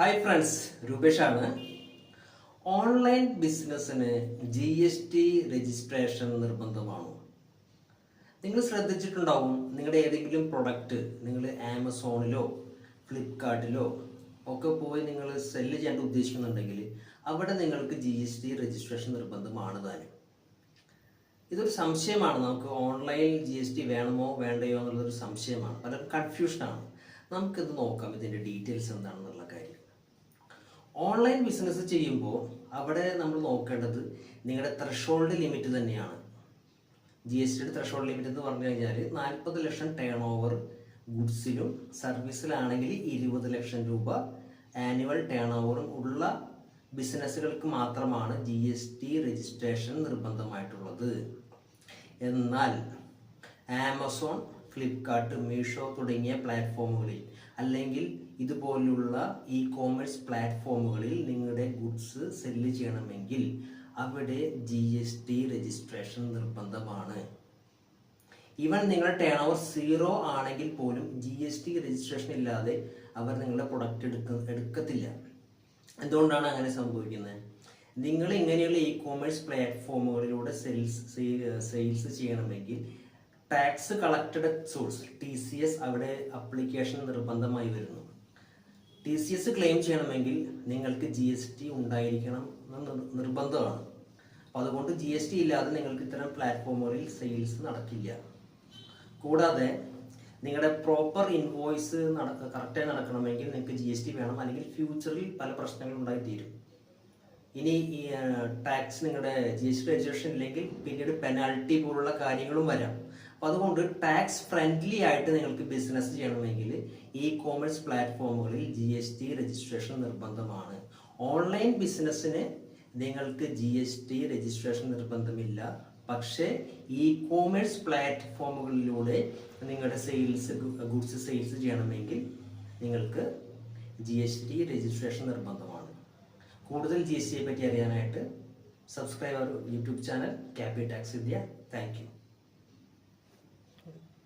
Hi friends രൂപേഷാണ് online ബിസിനസ്സിന് G S T registration നിർബന്ധമാണോ? നിങ്ങൾ ശ്രദ്ധിച്ചിട്ടുണ്ടാവും നിങ്ങളുടെ ഏതെങ്കിലും പ്രൊഡക്റ്റ് നിങ്ങൾ ആമസോണിലോ ഫ്ലിപ്കാർട്ടിലോ ഒക്കെ പോയി നിങ്ങൾ സെല്ല് ചെയ്യാൻ ഉദ്ദേശിക്കുന്നുണ്ടെങ്കിൽ അവിടെ നിങ്ങൾക്ക് ജി എസ് ടി രജിസ്ട്രേഷൻ നിർബന്ധമാണ് താനും. ഇതൊരു സംശയമാണ്. നമുക്ക് ഓൺലൈൻ ജി എസ് ടി വേണമോ വേണ്ടയോ എന്നുള്ളതൊരു സംശയമാണ്. പലരും കൺഫ്യൂഷനാണ് നമുക്കിത് നോക്കാം ഇതിന്റെ ഡീറ്റെയിൽസ് എന്താണെന്നുള്ള കാര്യം. ഓൺലൈൻ ബിസിനസ് ചെയ്യുമ്പോൾ അവിടെ നമ്മൾ നോക്കേണ്ടത് നിങ്ങളുടെ ത്രഷോൾഡ് ലിമിറ്റ് തന്നെയാണ്. ജി എസ് ടിയുടെ ത്രഷോൾഡ് ലിമിറ്റ് എന്ന് പറഞ്ഞു കഴിഞ്ഞാൽ നാൽപ്പത് ലക്ഷം ടേൺ ഓവർ ഗുഡ്സിലും സർവീസിലാണെങ്കിൽ ഇരുപത് ലക്ഷം രൂപ ആനുവൽ ടേൺ ഓവറും ഉള്ള ബിസിനസ്സുകൾക്ക് മാത്രമാണ് ജി എസ് ടി രജിസ്ട്രേഷൻ നിർബന്ധമായിട്ടുള്ളത്. എന്നാൽ ആമസോൺ ഫ്ലിപ്കാർട്ട് മീഷോ തുടങ്ങിയ പ്ലാറ്റ്ഫോമുകളിൽ അല്ലെങ്കിൽ ഇതുപോലുള്ള ഇ കോമേഴ്സ് പ്ലാറ്റ്ഫോമുകളിൽ നിങ്ങളുടെ ഗുഡ്സ് സെല്ല് ചെയ്യണമെങ്കിൽ അവിടെ ജി എസ് ടി രജിസ്ട്രേഷൻ നിർബന്ധമാണ്. ഈവൻ നിങ്ങളുടെ ടേൺ ഓവർ സീറോ ആണെങ്കിൽ പോലും ജി എസ് ടി രജിസ്ട്രേഷൻ ഇല്ലാതെ അവർ നിങ്ങളുടെ പ്രൊഡക്റ്റ് എടുക്ക എടുക്കത്തില്ല. എന്തുകൊണ്ടാണ് അങ്ങനെ സംഭവിക്കുന്നത്? നിങ്ങൾ ഇങ്ങനെയുള്ള ഇ കോമേഴ്സ് പ്ലാറ്റ്ഫോമുകളിലൂടെ സെയിൽസ് സെയിൽസ് ചെയ്യണമെങ്കിൽ tax collected source T C S അവിടെ അപ്ലിക്കേഷൻ നിർബന്ധമായി വരുന്നു. ടി സി എസ് ക്ലെയിം ചെയ്യണമെങ്കിൽ നിങ്ങൾക്ക് ജി എസ് ടി ഉണ്ടായിരിക്കണം നിർബന്ധമാണ്. അപ്പോൾ അതുകൊണ്ട് ജി എസ് ടി ഇല്ലാതെ നിങ്ങൾക്ക് ഇത്തരം പ്ലാറ്റ്ഫോമുകളിൽ സെയിൽസ് നടക്കില്ല. കൂടാതെ നിങ്ങളുടെ പ്രോപ്പർ ഇൻവോയ്സ് കറക്റ്റായി നടക്കണമെങ്കിൽ നിങ്ങൾക്ക് ജി എസ് ടി വേണം. അല്ലെങ്കിൽ ഫ്യൂച്ചറിൽ പല പ്രശ്നങ്ങളും ഉണ്ടായിത്തീരും. ഇനി ഈ ടാക്സ് നിങ്ങളുടെ ജി എസ് ടി രജിസ്ട്രേഷൻ ഇല്ലെങ്കിൽ പിന്നീട് പെനാൽറ്റി പോലുള്ള കാര്യങ്ങളും വരാം. അപ്പൊ അതുകൊണ്ട് ടാക്സ് ഫ്രണ്ട്ലി ആയിട്ട് നിങ്ങൾക്ക് ബിസിനസ് ചെയ്യണമെങ്കിൽ ഇ കോമേഴ്സ് പ്ലാറ്റ്ഫോമുകളിൽ ജി എസ് ടി രജിസ്ട്രേഷൻ നിർബന്ധമാണ്. ഓൺലൈൻ ബിസിനസ്സിന് നിങ്ങൾക്ക് ജി എസ് ടി രജിസ്ട്രേഷൻ നിർബന്ധമില്ല. പക്ഷേ ഈ കോമേഴ്സ് പ്ലാറ്റ്ഫോമുകളിലൂടെ നിങ്ങളുടെ സെയിൽസ് ഗുഡ്സ് സെയിൽസ് ചെയ്യണമെങ്കിൽ നിങ്ങൾക്ക് ജി എസ് ടി രജിസ്ട്രേഷൻ നിർബന്ധമാണ്. കൂടുതൽ ജി എസ് ടിയെ പറ്റി അറിയാനായിട്ട് സബ്സ്ക്രൈബ് അവർ യൂട്യൂബ് ചാനൽ ക്യാപി ടാക്സ് ഇന്ത്യ താങ്ക്